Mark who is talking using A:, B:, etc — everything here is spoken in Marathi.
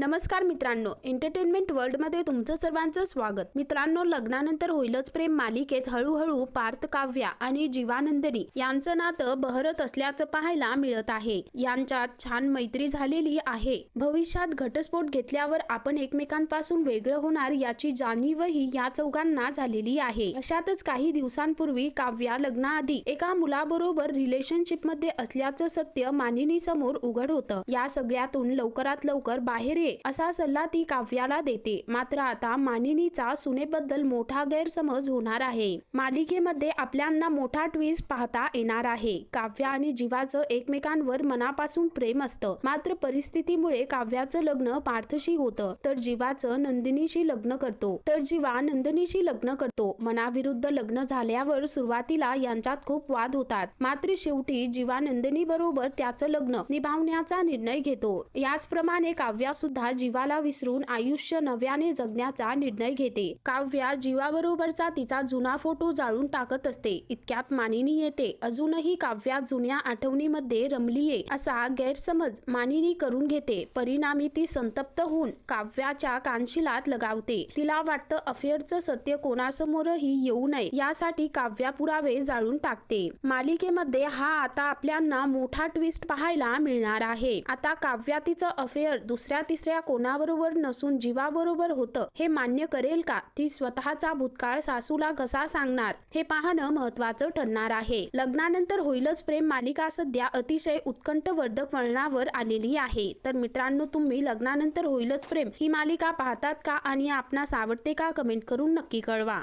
A: नमस्कार मित्रांनो एंटरटेनमेंट वर्ल्डमध्ये तुमचं सर्वांचं स्वागत. मित्रांनो लग्नानंतर होईलच प्रेम मालिकेत हळूहळू पार्थ काव्या आणि जीवानंदनी यांचं नातं बहरत असल्याचं पाहायला मिळत आहे. यांच्यात छान मैत्री झालेली आहे. भविष्यात घटस्फोट घेतल्यावर आपण एकमेकांपासून वेगळं होणार याची जाणीवही या चौघांना झालेली आहे. अशातच काही दिवसांपूर्वी काव्या लग्नाआधी एका मुलाबरोबर रिलेशनशिपमध्ये असल्याचं सत्य मानिनी समोर उघड होतं. या सगळ्यातून लवकरात लवकर बाहेर असा सल्ला ती काव्याला देते. मात्र आता मानिनीचा सुनेबद्दल मोठा गैरसमज होणार आहे. मालिकेमध्ये आपल्यांना मोठा ट्विस्ट पाहता येणार आहे. काव्या आणि जीवाचं एकमेकांवर मनापासून प्रेम असतं. मात्र परिस्थितीमुळे काव्याचं लग्न पार्थशी होतं. तर जीवाचं नंदिनीशी लग्न करतो. तर जीवा नंदिनीशी लग्न करतो. मनाविरुद्ध लग्न झाल्यावर सुरुवातीला यांच्यात खूप वाद होतात. मात्र शेवटी जीवा नंदिनी बरोबर त्याचं लग्न निभावण्याचा निर्णय घेतो. याचप्रमाणे काव्या सुद्धा जीवाला विसरून आयुष्य नव्याने जगण्याचा निर्णय घेते. काव्या जीवाबरोबरचा तिचा जुना फोटो जाळून टाकत असते. इतक्यात मानिनी येते. अजूनही काव्या जुन्या आठवणीमध्ये रमलीये असा गैरसमज मानिनी करून घेते. परिणामी ती संतप्त होऊन काव्याच्या कानशिलात लगावते. तिला वाटतं अफेअरचं सत्य कोणासमोरही येऊ नये. यासाठी काव्या पुरावे जाळून टाकते. मालिकेमध्ये हा आता आपल्यांना मोठा ट्विस्ट पाहायला मिळणार आहे. आता काव्या तिचं अफेअर दुसऱ्या तिसऱ्या कोणाबरोबर नसून जीवाबरोबर होतं हे मान्य करेल का? ती स्वतःचा भूतकाळ सासूला कसा सांगणार. हे पाहणं महत्वाचं ठरणार आहे. लग्नानंतर होईलच प्रेम मालिका सध्या अतिशय उत्कंठवर्धक वळणावर आलेली आहे. तर मित्रांनो तुम्ही लग्नानंतर होईलच प्रेम ही मालिका पाहतात का आणि आपणास आवडते का कमेंट करून नक्की कळवा.